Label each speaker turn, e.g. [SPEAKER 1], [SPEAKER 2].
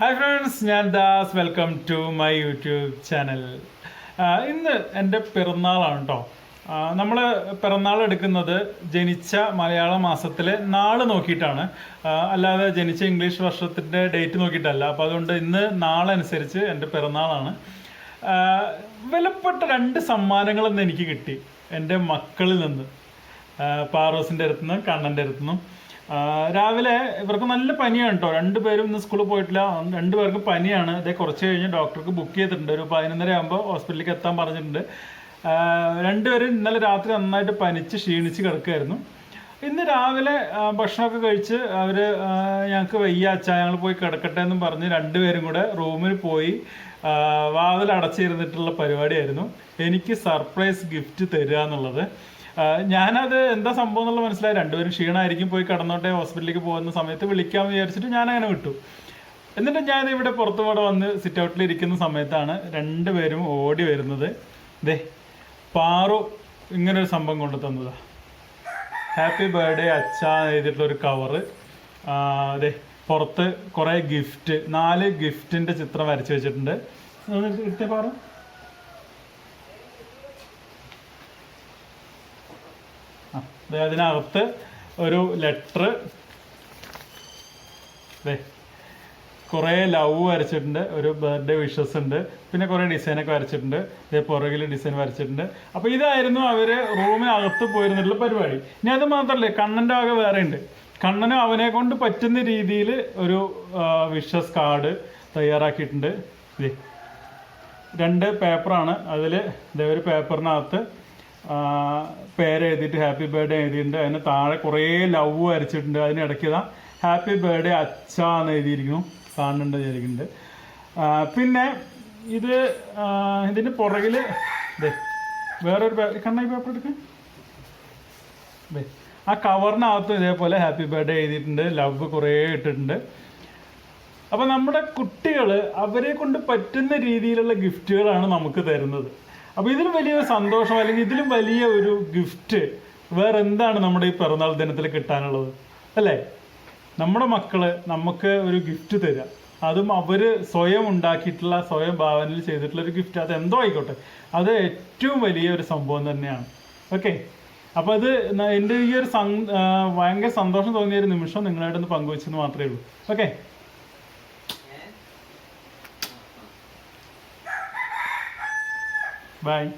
[SPEAKER 1] Hi friends ഞാൻ Das. Welcome to my YouTube channel ഇന്ന് എന്റെ പിറന്നാളാണ് കേട്ടോ നമ്മൾ പിറന്നാൾ എടുക്കുന്നത് ജനിച്ച മലയാള മാസത്തിലെ നാൾ നോക്കിയിട്ടാണ്. അല്ലാതെ ജനിച്ച ഇംഗ്ലീഷ് വർഷത്തിന്റെ ഡേറ്റ് നോക്കിയിട്ടല്ല. അപ്പോൾ അതുകൊണ്ട് ഇന്ന് നാളനുസരിച്ച് എന്റെ പിറന്നാളാണ്. വിലപ്പെട്ട രണ്ട് സമ്മാനങ്ങളെന്ന് എനിക്ക് കിട്ടി. എന്റെ മക്കളിൽ നിന്ന്. പാറോസിന്റെ അടുത്തുനിന്നും കണ്ണന്റെ അടുത്ത് നിന്നും ആ, രാവിലെ ഇവർക്ക് നല്ല പനിയാണ് കേട്ടോ രണ്ടുപേരും ഇന്ന് സ്കൂളിൽ പോയിട്ടില്ല. രണ്ടുപേർക്കും പനിയാണ്. ഇതേ കുറച്ച് കഴിഞ്ഞ് ഡോക്ടർക്ക് ബുക്ക് ചെയ്തിട്ടുണ്ട്. ഒരു പതിനൊന്നര ആകുമ്പോൾ ഹോസ്പിറ്റലിലേക്ക് എത്താൻ പറഞ്ഞിട്ടുണ്ട്. രണ്ടുപേരും ഇന്നലെ രാത്രി നന്നായിട്ട് പനിച്ച് ക്ഷീണിച്ച് കിടക്കുമായിരുന്നു ഇന്ന് രാവിലെ ഭക്ഷണമൊക്കെ കഴിച്ച് അവർ ഞങ്ങൾക്ക് വയ്യ ഞങ്ങൾ പോയി കിടക്കട്ടെ എന്നും പറഞ്ഞ് രണ്ടുപേരും കൂടെ റൂമിൽ പോയി വാതിലടച്ചിരുന്നിട്ടുള്ള പരിപാടിയായിരുന്നു. എനിക്ക് സർപ്രൈസ് ഗിഫ്റ്റ് തരിക എന്നുള്ളത് ഞാനത് എന്താ സംഭവം എന്നുള്ളത് മനസ്സിലായി. രണ്ടുപേരും ക്ഷീണമായിരിക്കും പോയി കടന്നോട്ടെ ഹോസ്പിറ്റലിലേക്ക് പോകുന്ന സമയത്ത് വിളിക്കാമെന്ന് വിചാരിച്ചിട്ട് ഞാൻ അങ്ങനെ വിട്ടു. എന്നിട്ട് ഞാൻ ഇവിടെ പുറത്തു കൂടെ വന്ന് സിറ്റ് ഔട്ടിൽ ഇരിക്കുന്ന സമയത്താണ് രണ്ടുപേരും ഓടി വരുന്നത്. ദേ പാറു ഇങ്ങനൊരു സംഭവം കൊണ്ടു തന്നതാ. ഹാപ്പി ബർത്ത്ഡേ അച്ഛ എഴുതിയിട്ടുള്ള ഒരു കവറ് അതെ പുറത്ത് കുറേ ഗിഫ്റ്റ് നാല് ഗിഫ്റ്റിന്റെ ചിത്രം വരച്ചു വെച്ചിട്ടുണ്ട്. പാറു ആ, ദേ അതിനകത്ത് ഒരു ലെറ്റർ കുറേ ലവ് വരച്ചിട്ടുണ്ട് ഒരു ബർത്ത്ഡേ വിഷസ് ഉണ്ട് പിന്നെ കുറേ ഡിസൈനൊക്കെ വരച്ചിട്ടുണ്ട് ഇതേ പുറകിൽ ഡിസൈൻ വരച്ചിട്ടുണ്ട്. അപ്പോൾ ഇതായിരുന്നു അവർ റൂമിനകത്ത് പോയിരുന്നിട്ടുള്ള പരിപാടി. ഇനി അത് മാത്രമല്ലേ കണ്ണന്റെ ആകെ വേറെ ഉണ്ട്. കണ്ണന് അവനെ കൊണ്ട് പറ്റുന്ന രീതിയിൽ ഒരു വിഷസ് കാർഡ് തയ്യാറാക്കിയിട്ടുണ്ട്. രണ്ട് പേപ്പറാണ്. അതിൽ ഇതേ ഒരു പേപ്പറിനകത്ത് പേര് എഴുതിയിട്ട് ഹാപ്പി ബർത്ത്ഡേ എഴുതിയിട്ടുണ്ട്. അതിന് താഴെ കുറേ ലവ് വരച്ചിട്ടുണ്ട്. അതിനിടയ്ക്ക് ഇതാ ഹാപ്പി ബർത്ത്ഡേ അച്ഛ എന്ന് എഴുതിയിരിക്കുന്നു. കാണുന്നുണ്ട് വിചാരിക്കുന്നുണ്ട്. പിന്നെ ഇത് ഇതിന്റെ പുറകിൽ വേറൊരു കണ്ണ കണ്ണായി പേപ്പർ എടുക്കാൻ ആ കവറിനകത്ത് ഇതേപോലെ ഹാപ്പി ബർത്ത്ഡേ എഴുതിയിട്ടുണ്ട്. ലവ് കുറേ ഇട്ടിട്ടുണ്ട്. അപ്പോൾ നമ്മുടെ കുട്ടികൾ അവരെ കൊണ്ട് പറ്റുന്ന രീതിയിലുള്ള ഗിഫ്റ്റുകളാണ് നമുക്ക് തരുന്നത്. അപ്പൊ ഇതിലും വലിയൊരു സന്തോഷം അല്ലെങ്കിൽ ഇതിലും വലിയ ഒരു ഗിഫ്റ്റ് വേറെ എന്താണ് നമ്മുടെ ഈ പിറന്നാൾ ദിനത്തിൽ കിട്ടാനുള്ളത്? അല്ലേ? നമ്മുടെ മക്കൾ നമുക്ക് ഒരു ഗിഫ്റ്റ് തരിക അതും അവർ സ്വയം ഉണ്ടാക്കിയിട്ടുള്ള സ്വയം ഭാവനയിൽ ചെയ്തിട്ടുള്ള ഒരു ഗിഫ്റ്റ് അത് എന്തോ ആയിക്കോട്ടെ. അത് ഏറ്റവും വലിയ ഒരു സംഭവം തന്നെയാണ്. ഓക്കെ അപ്പോൾ അത് എന്റെ ഈ ഒരു ഭയങ്കര സന്തോഷം തോന്നിയ ഒരു നിമിഷം നിങ്ങളായിട്ടൊന്ന് പങ്കുവെച്ചെന്ന് മാത്രമേ ഉള്ളൂ. Okay Bye.